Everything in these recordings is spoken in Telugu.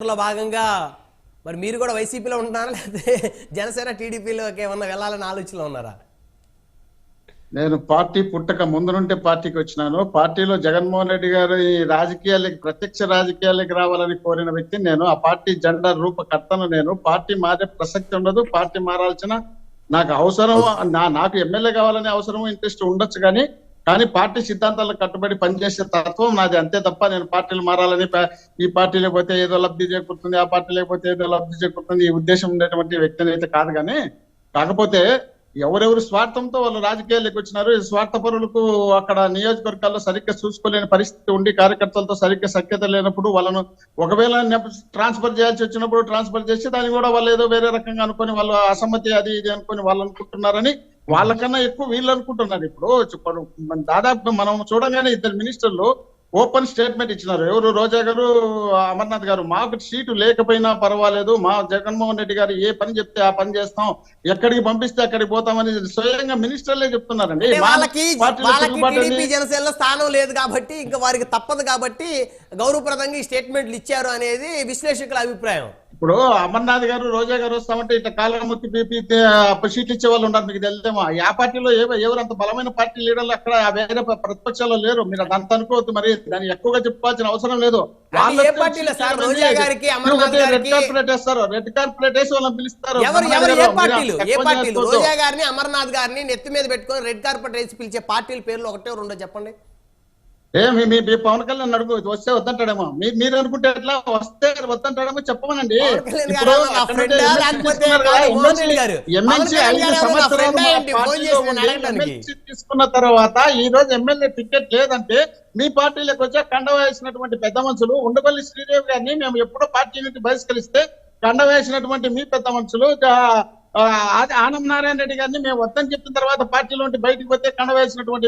లో భాగంగా మరి మీరు కూడా వైసీపీలో ఉంటున్నారా? లేకపోతే జనసేన టీడీపీలోకి ఏమన్నా వెళ్ళాలని ఆలోచనలో ఉన్నారా? నేను పార్టీ పుట్టక ముందు నుండి పార్టీకి వచ్చినాను. పార్టీలో జగన్మోహన్ రెడ్డి గారు ఈ రాజకీయాలకి ప్రత్యక్ష రాజకీయాలకి రావాలని కోరిన వ్యక్తి నేను. ఆ పార్టీ జెండా రూపకర్తను నేను. పార్టీ మారే ప్రసక్తి ఉండదు. పార్టీ మారాల్సిన నాకు అవసరం నా నాకు ఎమ్మెల్యే కావాలనే అవసరం ఇంట్రెస్ట్ ఉండొచ్చు కానీ కానీ పార్టీ సిద్ధాంతాలకు కట్టుబడి పనిచేసే తత్వం నాది. అంతే తప్ప నేను పార్టీలు మారాలని ఈ పార్టీ లేకపోతే ఏదో లబ్ధి చేకూరుతుంది ఆ పార్టీ లేకపోతే ఏదో లబ్ధి చేకూరుతుంది ఈ ఉద్దేశం ఉండేటువంటి వ్యక్తిని అయితే కాదు కానీ కాకపోతే ఎవరెవరు స్వార్థంతో వాళ్ళు రాజకీయాల్లోకి వచ్చినారు ఈ స్వార్థపరులకు అక్కడ నియోజకవర్గాల్లో సరిగ్గా చూసుకోలేని పరిస్థితి ఉండి కార్యకర్తలతో సరిగ్గా సఖ్యత లేనప్పుడు వాళ్ళను ఒకవేళ ట్రాన్స్ఫర్ చేయాల్సి వచ్చినప్పుడు ట్రాన్స్ఫర్ చేసి దాన్ని కూడా వాళ్ళు ఏదో వేరే రకంగా అనుకొని వాళ్ళు అసమ్మతి అది ఇది అనుకొని వాళ్ళు అనుకుంటున్నారని వాళ్ళకన్నా ఎక్కువ వీళ్ళు అనుకుంటున్నారు ఇప్పుడు. దాదాపు మనం చూడగానే ఇద్దరు మినిస్టర్లు ఓపెన్ స్టేట్మెంట్ ఇచ్చినారు. ఎవరు? రోజా గారు అమర్నాథ్ గారు. మాకు సీటు లేకపోయినా పర్వాలేదు. మా జగన్మోహన్ రెడ్డి గారు ఏ పని చెప్తే ఆ పని చేస్తాం. ఎక్కడికి పంపిస్తే అక్కడికి పోతామని స్వయంగా మినిస్టర్లే చెప్తున్నారండి. వాళ్ళకి టీడీపీ జనసేనలో స్థానం లేదు కాబట్టి ఇంకా వారికి తప్పదు కాబట్టి గౌరవప్రదంగా ఈ స్టేట్మెంట్లు ఇచ్చారు అనేది విశ్లేషకుల అభిప్రాయం. ఇప్పుడు అమర్నాథ్ గారు రోజా గారు వస్తామంటే ఇట్లా కాలముక్తి బీపీ సీట్లు ఇచ్చే వాళ్ళు ఉన్నారు మీకు తెలిసేమో ఆ పార్టీలో ఎవ- ఎవరు అంత బలమైన పార్టీ లీడర్లు అక్కడ వేరే ప్ర- ప్రతిపక్షాల్లో లేరు. మీరు అంత అనుకోవద్దు మరి. దాన్ని ఎక్కువగా చెప్పుకోవాల్సిన అవసరం లేదు. రెడ్ కార్పొరేట్ వేస్తారు. రెడ్ కార్పొరేట్ వేసి వాళ్ళని పిలుస్తారు. ఎవరు ఎవరు? ఏ అమర్నాథ్ గారిని అమర్నాథ్ గారిని నెత్తి మీద పెట్టుకొని రెడ్ కార్పెట్ వేసి పిలిచే పార్టీల పేర్లు ఒకటే రెండో చెప్పండి. ఏ మీ పవన్ కళ్యాణ్ అడుగు వస్తే వద్దంటాడేమో. మీరు మీరు అనుకుంటే ఎట్లా? వస్తే వద్దంటాడేమో చెప్పమనండి. తీసుకున్న తర్వాత ఈ రోజు ఎమ్మెల్యే టికెట్ లేదంటే మీ పార్టీలోకి వచ్చే కండ వేసినటువంటి పెద్ద మనుషులు ఉండవల్లి శ్రీదేవి గారిని మేము ఎప్పుడో పార్టీ నుంచి బహిష్కరిస్తే కండ వేసినటువంటి మీ పెద్ద మనుషులు ఆనం నారాయణ రెడ్డి గారిని మేము వద్దని చెప్పిన తర్వాత పార్టీలో బయటకు బయటికి పోతే కండ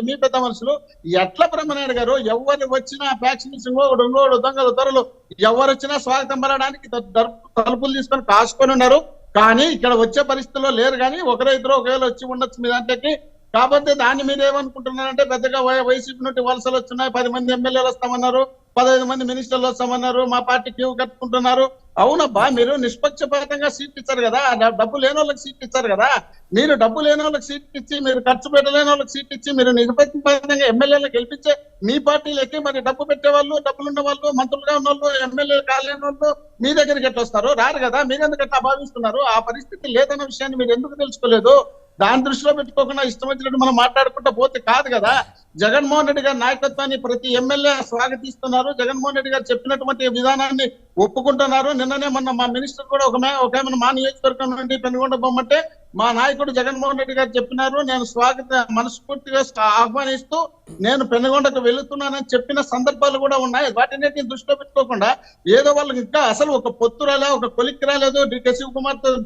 మీ పెద్ద మనుషులు ఎట్ల బ్రహ్మనాయుడు గారు ఎవరు వచ్చినా ఫ్యాక్షన్ ఇంకోడు ఇంకోడు దొంగలు దొరలు ఎవరు వచ్చినా స్వాగతం పడడానికి తలుపులు తీసుకొని కాసుకొని ఉన్నారు. కానీ ఇక్కడ వచ్చే పరిస్థితుల్లో లేరు కానీ ఒకరో ఇద్దరు ఒకవేళ వచ్చి ఉండొచ్చు మీ దాంట్లోకి. కాకపోతే దాన్ని మీరు ఏమనుకుంటున్నారంటే పెద్దగా వై- వైసీపీ నుండి వలసలు వచ్చినాయి పది మంది ఎమ్మెల్యేలు వస్తామన్నారు పదహైదు మంది మినిస్టర్లు వస్తామన్నారు మా పార్టీ క్యూ కట్టుకుంటున్నారు. అవునబ్బా మీరు నిష్పక్షపాతంగా సీట్ ఇచ్చారు కదా డబ్బు లేని వాళ్ళకి సీట్ ఇచ్చారు కదా మీరు డబ్బు లేని వాళ్ళకి సీట్ ఇచ్చి మీరు ఖర్చు పెట్టలేని వాళ్ళకి సీట్ ఇచ్చి మీరు నిష్పక్షపాతంగా ఎమ్మెల్యేలు గెలిపించే మీ పార్టీలకి మరి డబ్బు పెట్టే వాళ్ళు డబ్బులున్న వాళ్ళు మంత్రులుగా ఉన్న వాళ్ళు ఎమ్మెల్యేలు కాలేని వాళ్ళు మీ దగ్గరికి ఎట్లా వస్తారు? రారు కదా మీరు ఎందుకంటే అట్లా భావిస్తున్నారు? ఆ పరిస్థితి లేదన్న విషయాన్ని మీరు ఎందుకు తెలుసుకోలేదు? దాని దృష్టిలో పెట్టుకోకుండా ఇష్టం వచ్చినట్టు మనం మాట్లాడుకుంటా పోతే కాదు కదా. జగన్మోహన్ రెడ్డి గారి నాయకత్వాన్ని ప్రతి ఎమ్మెల్యే స్వాగతిస్తున్నారు. జగన్మోహన్ రెడ్డి గారు చెప్పినటువంటి విధానాన్ని ఒప్పుకుంటున్నారు. నిన్ననే మొన్న మా మినిస్టర్ కూడా ఒక ఒక ఆమెను మా నియోజకవర్గం నుండి పెనుగొండ బొమ్మంటే మా నాయకుడు జగన్మోహన్ రెడ్డి గారు చెప్పినారు నేను స్వాగత మనస్ఫూర్తిగా ఆహ్వానిస్తూ నేను పెనుగొండకు వెళుతున్నానని చెప్పిన సందర్భాలు కూడా ఉన్నాయి. వాటిని దృష్టిలో పెట్టుకోకుండా ఏదో వాళ్ళకి ఇంకా అసలు ఒక పొత్తు రాలే ఒక కొలిక్కి రాలేదు. డికే శివకుమార్తో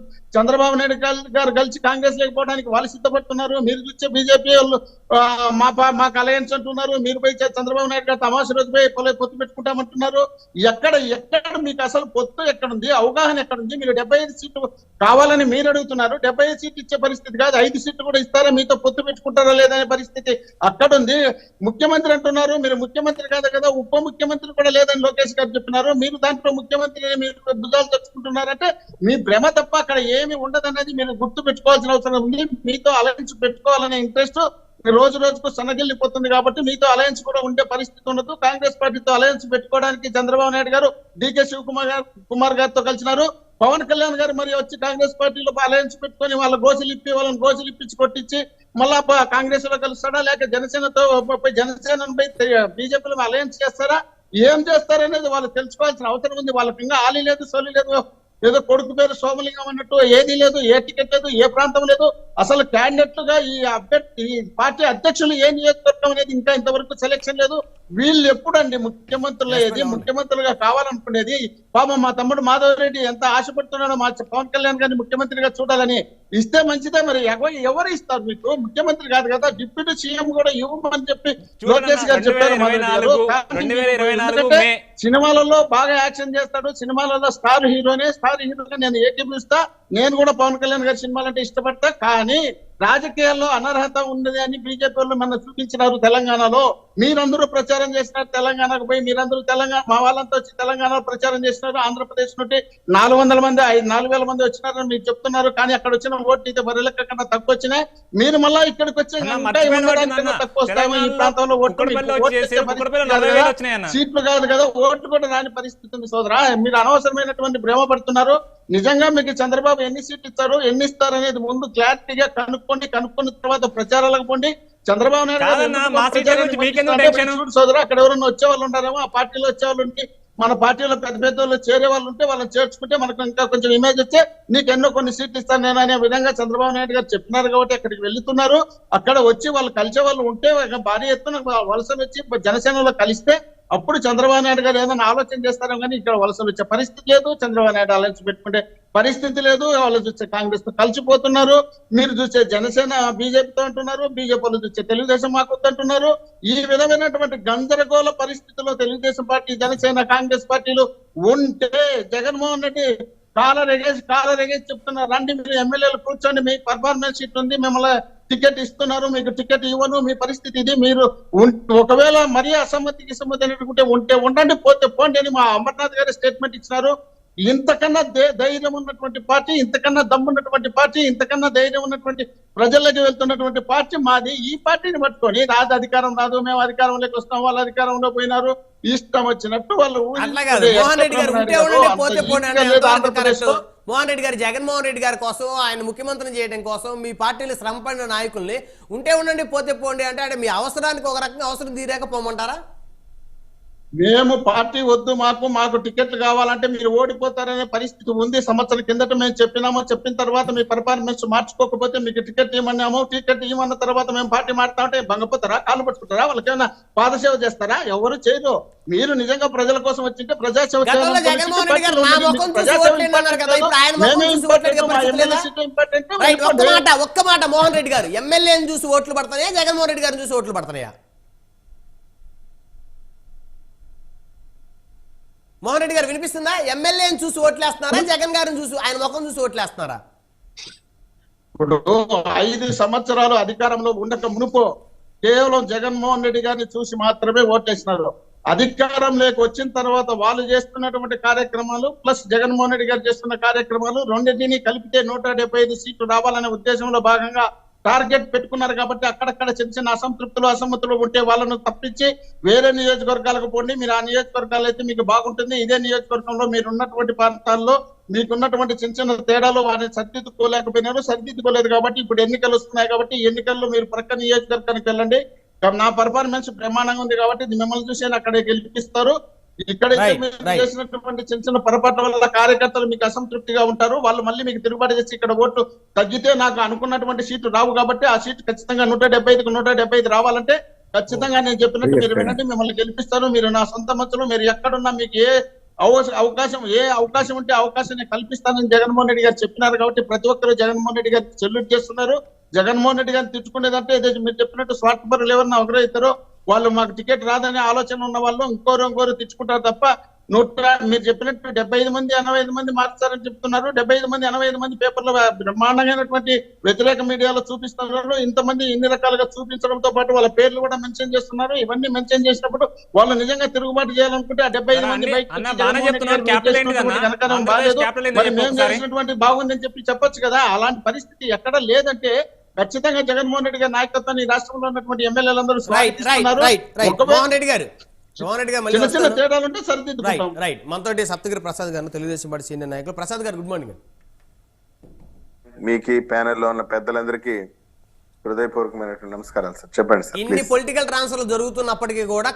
చంద్రబాబు నాయుడు గారు- గారు కలిసి కాంగ్రెస్ లేకపోవడానికి వాళ్ళు సిద్ధపడుతున్నారు. మీరు చూసే బీజేపీ వాళ్ళు మా పా- మాకు అలయన్స్ అంటున్నారు. మీరు పోయి చంద్రబాబు నాయుడు గారు తమాష రోజు పోయి పొత్తు పెట్టుకుంటామంటున్నారు. ఎక్కడ ఎక్కడ మీకు అసలు పొత్తు ఎక్కడుంది? అవగాహన ఎక్కడుంది? మీరు డెబ్బై ఐదు సీట్లు కావాలని మీరు అడుగుతున్నారు. డెబ్బై సీట్లు ఇచ్చే పరిస్థితి కాదు. ఐదు సీట్లు కూడా ఇస్తారా? మీతో పొత్తు పెట్టుకుంటారా లేదనే పరిస్థితి అక్కడ ఉంది. ముఖ్యమంత్రి అంటున్నారు. మీరు ముఖ్యమంత్రి కాదు కదా ఉప ముఖ్యమంత్రి కూడా లేదని లోకేష్ గారు చెప్పినారు. మీరు దాంట్లో ముఖ్యమంత్రి మీరు భుజాలు తెచ్చుకుంటున్నారంటే మీ భ్రమ తప్ప అక్కడ ఏమి ఉండదన్నది మీరు గుర్తు పెట్టుకోవాల్సిన అవసరం ఉంది. మీతో అలయన్స్ పెట్టుకోవాలనే ఇంట్రెస్ట్ రోజు రోజుకు సన్నగిల్లిపోతుంది కాబట్టి మీతో అలయన్స్ కూడా ఉండే పరిస్థితి ఉండదు. కాంగ్రెస్ పార్టీతో అలయన్స్ పెట్టుకోవడానికి చంద్రబాబు నాయుడు గారు డికే శివకుమార్ గారు కుమార్ గారితో కలిసినారు. పవన్ కళ్యాణ్ గారు మరి వచ్చి కాంగ్రెస్ పార్టీలో అలయన్స్ పెట్టుకొని వాళ్ళ గోసులు ఇప్పి వాళ్ళని గోసులు ఇప్పించి కొట్టించి మళ్ళా కాంగ్రెస్లో కలుస్తాడా లేక జనసేనతో పోయి జనసేన బీజేపీలో అలయన్స్ చేస్తారా? ఏం చేస్తారనేది వాళ్ళు తెలుసుకోవాల్సిన అవసరం ఉంది. వాళ్ళకి ఇంకా ఆలి లేదు సోలి లేదు. ఏదో కొడుకు పేరు సోమలింగం అన్నట్టు ఏది లేదు ఏ టికెట్ లేదు ఏ ప్రాంతం లేదు. అసలు క్యాండిడేట్లుగా ఈ అభ్యర్థి ఈ పార్టీ అధ్యక్షులు ఏ నియోజకవర్గం అనేది ఇంకా ఇంతవరకు సెలెక్షన్ లేదు. వీళ్ళు ఎప్పుడండి ముఖ్యమంత్రులు అయ్యేది ముఖ్యమంత్రులుగా కావాలనుకునేది? పాపం మా తమ్ముడు మాధవ్ రెడ్డి ఎంత ఆశపడుతున్నాడో మా పవన్ కళ్యాణ్ గారిని ముఖ్యమంత్రిగా చూడాలని ఇస్తే మంచిదే మరి. ఎవ- ఎవరు ఇస్తారు మీకు? ముఖ్యమంత్రి కాదు కదా డిప్యూటీ సీఎం కూడా ఇవ్వమని చెప్పి లోకేష్ గారు చెప్పారు సినిమాలలో బాగా యాక్షన్ చేస్తాడు. సినిమాలలో స్టార్ హీరోనే స్టార్ హీరోగా నేను ఏకీపిస్తా నేను కూడా పవన్ కళ్యాణ్ గారి సినిమాలంటే ఇష్టపడతా. కానీ రాజకీయాల్లో అనర్హత ఉన్నది అని బీజేపీ వాళ్ళు మన చూపించినారు తెలంగాణలో. మీరందరూ ప్రచారం చేసినారు తెలంగాణకు పోయి మీరందరూ తెలంగాణ మా వాళ్ళంతా వచ్చి తెలంగాణలో ప్రచారం చేసినారు ఆంధ్రప్రదేశ్ నుండి నాలుగు వందల మంది ఐదు నాలుగు వేల మంది వచ్చినారని మీరు చెప్తున్నారు. కానీ అక్కడ వచ్చిన ఓట్లు అయితే బరిలెక్క కన్నా తక్కువ వచ్చినాయి. మీరు మళ్ళా ఇక్కడికి వచ్చి అన్న, ఇంకా మర్చిపోయిన ఉండడానికి వాటిని కన్నా అన్న. తక్కువ వస్తాయేమో ఈ ప్రాంతంలో ఓట్లు. సీట్లు కాదు కదా ఓట్లు కూడా రాని పరిస్థితి ఉంది సోదరా. మీరు అనవసరమైనటువంటి భ్రమ పడుతున్నారు. నిజంగా మీకు చంద్రబాబు ఎన్ని సీట్లు ఇస్తారు ఎన్ని ఇస్తారు అనేది ముందు క్లారిటీగా కనుక్కోండి కనుక్కున్న తర్వాత ప్రచారాలకు పోండి. చంద్రబాబు నాయుడు సోదరా అక్కడ ఎవరైనా వచ్చే వాళ్ళు ఉంటారేమో ఆ పార్టీలో వచ్చే వాళ్ళు ఉంటే మన పార్టీలో పెద్ద పెద్ద వాళ్ళు చేరే వాళ్ళు ఉంటే వాళ్ళని చేర్చుకుంటే మనకు ఇంకా కొంచెం ఇమేజ్ వచ్చే నీకు ఎన్నో కొన్ని సీట్లు ఇస్తాను నేను అనే విధంగా చంద్రబాబు నాయుడు గారు చెప్పినారు కాబట్టి అక్కడికి వెళ్తున్నారు. అక్కడ వచ్చి వాళ్ళు కలిసే వాళ్ళు ఉంటే భారీ ఎత్తున వలసలు వచ్చి జనసేనలో కలిస్తే అప్పుడు చంద్రబాబు నాయుడు గారు ఏదైనా ఆలోచన చేస్తారో కానీ ఇక్కడ వలసలు వచ్చే పరిస్థితి లేదు. చంద్రబాబు నాయుడు ఆలోచన పెట్టుకుంటే పరిస్థితి లేదు. వాళ్ళు చూస్తే కాంగ్రెస్తో కలిసిపోతున్నారు. మీరు చూసే జనసేన బీజేపీతో అంటున్నారు. బీజేపీ వాళ్ళు చూసే తెలుగుదేశం మాకు అంటున్నారు. ఈ విధమైనటువంటి గందరగోళ పరిస్థితుల్లో తెలుగుదేశం పార్టీ జనసేన కాంగ్రెస్ పార్టీలు ఉంటే జగన్మోహన్ రెడ్డి కాలర్ ఎగేసి కాలర్ ఎగేసి చెప్తున్నారు. రండి మీరు ఎమ్మెల్యేలు కూర్చోండి. మీ పర్ఫార్మెన్స్ షీట్ ఉంది. మిమ్మల్ని టికెట్ ఇస్తున్నారు మీకు టికెట్ ఇవ్వను మీ పరిస్థితి ఇది మీరు ఒకవేళ మరీ అసమ్మతికి సమ్మతి అనుకుంటే ఉంటే ఉండండి పోతే పోండి అని మా అమర్నాథ్ గారు స్టేట్మెంట్ ఇచ్చినారు. ఇంతకన్నా ధైర్యం ఉన్నటువంటి పార్టీ ఇంతకన్నా దమ్మున్నటువంటి పార్టీ ఇంతకన్నా ధైర్యం ఉన్నటువంటి ప్రజల్లోకి వెళ్తున్నటువంటి పార్టీ మాది. ఈ పార్టీని పట్టుకొని రాదు అధికారం రాదు మేము అధికారంలోకి వస్తాం వాళ్ళు అధికారంలో పోయినారు. ఇష్టం వచ్చినట్టు వాళ్ళు కాదు. ఊహించుకునే మోహన్ రెడ్డి గారు రెడ్డి గారు జగన్మోహన్ రెడ్డి గారి కోసం ఆయన ముఖ్యమంత్రిని చేయడం కోసం మీ పార్టీలు శ్రమపడిన నాయకుల్ని ఉంటే ఉండండి పోతే పోండి అంటే అంటే మీ అవసరానికి ఒక రకంగా అవసరం తీరాక పోమంటారా? మేము పార్టీ వద్దు మాకు మాకు టికెట్లు కావాలంటే మీరు ఓడిపోతారనే పరిస్థితి ఉంది. సంవత్సరం కిందట మేము చెప్పినాము చెప్పిన తర్వాత మీ పర్ఫార్మెన్స్ మార్చుకోకపోతే మీకు టికెట్ ఇవ్వమన్నాము టికెట్ ఇవ్వమన్న తర్వాత మేము పార్టీ మారుతామంటే భంగపోతారా కాళ్ళు పట్టుకుంటారా? వాళ్ళకి ఏమైనా పాదసేవ చేస్తారా? ఎవరు చేయరు. మీరు నిజంగా ప్రజల కోసం వచ్చింటే ప్రజాసేవ ఒక్క మాట మోహన్ రెడ్డి గారు. ఎమ్మెల్యేని చూసి ఓట్లు పడతాయా? జగన్మోహన్ రెడ్డి గారిని చూసి ఓట్లు పడతాయా? మోహన్ రెడ్డి గారు వినిపిస్తుందా? ఎమ్మెల్యేని చూసి ఓట్లేస్తున్నారా? జగన్ గారిని చూసి ఆయన ముఖం చూసి ఓట్లేస్తున్నారా? ఇప్పుడు ఐదు సంవత్సరాలు అధికారంలో ఉండక మునుపు కేవలం జగన్మోహన్ రెడ్డి గారిని చూసి మాత్రమే ఓటేసినారు అధికారం లేక వచ్చిన తర్వాత వాళ్ళు చేస్తున్నటువంటి కార్యక్రమాలు ప్లస్ జగన్మోహన్ రెడ్డి గారు చేస్తున్న కార్యక్రమాలు రెండింటినీ కలిపితే నూట ఐదు సీట్లు రావాలనే ఉద్దేశంలో భాగంగా టార్గెట్ పెట్టుకున్నారు కాబట్టి అక్కడక్కడ చిన్న చిన్న అసంతృప్తులు అసమ్మతులు ఉంటే వాళ్ళను తప్పించి వేరే నియోజకవర్గాలకు పోండి. మీరు ఆ నియోజకవర్గాలు అయితే మీకు బాగుంటుంది. ఇదే నియోజకవర్గంలో మీరు ఉన్నటువంటి ప్రాంతాల్లో మీకున్నటువంటి చిన్న చిన్న తేడాలు వారిని సరిదిద్దుకోలేకపోయినారు. సరిదిద్దుకోలేదు కాబట్టి ఇప్పుడు ఎన్నికలు వస్తున్నాయి కాబట్టి ఎన్నికల్లో మీరు ప్రక్క నియోజకవర్గానికి వెళ్ళండి. నా పర్ఫార్మెన్స్ ప్రమాణంగా ఉంది కాబట్టి ఇది మిమ్మల్ని చూసి అక్కడ గెలిపిస్తారు. ఇక్కడైతే మీరు. చేసినటువంటి చిన్న చిన్న పొరపాట్ల వల్ల కార్యకర్తలు మీకు అసంతృప్తిగా ఉంటారు. వాళ్ళు మళ్ళీ మీకు తిరుగుబాటు చేసి ఇక్కడ ఓట్లు తగ్గితే నాకు అనుకున్నటువంటి సీట్లు రావు కాబట్టి ఆ సీట్ ఖచ్చితంగా నూట డెబ్బై ఐదుకు నూట డెబ్బై ఐదు రావాలంటే ఖచ్చితంగా నేను చెప్పినట్టు మీరు వినండి మిమ్మల్ని గెలిపిస్తారు. మీరు నా సొంత మనుషులు మీరు ఎక్కడున్నా మీకు ఏ అవ- అవకాశం ఏ అవకాశం ఉంటే అవకాశాన్ని కల్పిస్తానని జగన్మోహన్ రెడ్డి గారు చెప్పినారు కాబట్టి ప్రతి ఒక్కరు జగన్మోహన్ రెడ్డి గారికి చెల్లుట్ చేస్తున్నారు. జగన్మోహన్ రెడ్డి గారిని తిట్టుకునేదంటే మీరు చెప్పినట్టు స్వార్థపరులు ఎవరన్నా ఒకరో ఇద్దరు. వాళ్ళు మాకు టికెట్ రాదనే ఆలోచన ఉన్న వాళ్ళు ఇంకోరు ఇంకోరు తెచ్చుకుంటారు తప్ప నూట మీరు చెప్పినట్టు డెబ్బై ఐదు మంది ఎనభై ఐదు మంది మార్చారని చెప్తున్నారు. డెబ్బై ఐదు మంది ఎనభై ఐదు మంది పేపర్లో బ్రహ్మాండమైనటువంటి వ్యతిరేక మీడియాలో చూపిస్తున్నారు. ఇంతమంది ఇన్ని రకాలుగా చూపించడంతో పాటు వాళ్ళ పేర్లు కూడా మెన్షన్ చేస్తున్నారు. ఇవన్నీ మెన్షన్ చేసినప్పుడు వాళ్ళు నిజంగా తిరుగుబాటు చేయాలనుకుంటే ఆ డెబ్బై ఐదు మంది బాగాలేదు. మరి మేము. చేసినటువంటి బాగుందని చెప్పి చెప్పొచ్చు కదా. అలాంటి పరిస్థితి ఎక్కడ లేదంటే ఖచ్చితంగా జగన్మోహన్ రెడ్డి గారి నాయకత్వాన్ని ఈ రాష్ట్రంలో ఉన్నటువంటి ఎమ్మెల్యేలందరూ రైట్ రైట్ స్వాగతిస్తున్నారు. రైట్ రైట్ ఒకవేళ మోహన్ రెడ్డి గారు రెడ్డి చిన్న చిన్న వస్తారు. తేడాలు ఉంటే రైట్ సరిదిద్దుకుంటాం రైట్ మనతోటి సప్తగిరి ప్రసాద్ గారు తెలుగుదేశం పార్టీ సీనియర్ నాయకులు. ప్రసాద్ గారు గుడ్ మార్నింగ్ మీకు ఈ ప్యానెల్లో ఉన్న పెద్దలందరికీ హృదయపూర్వకమైనటువంటి నమస్కారాలు సార్. చెప్పండి సార్. ఇన్ని పొలిటికల్ ట్రాన్స్ఫర్లు జరుగుతున్నప్పటికీ కూడా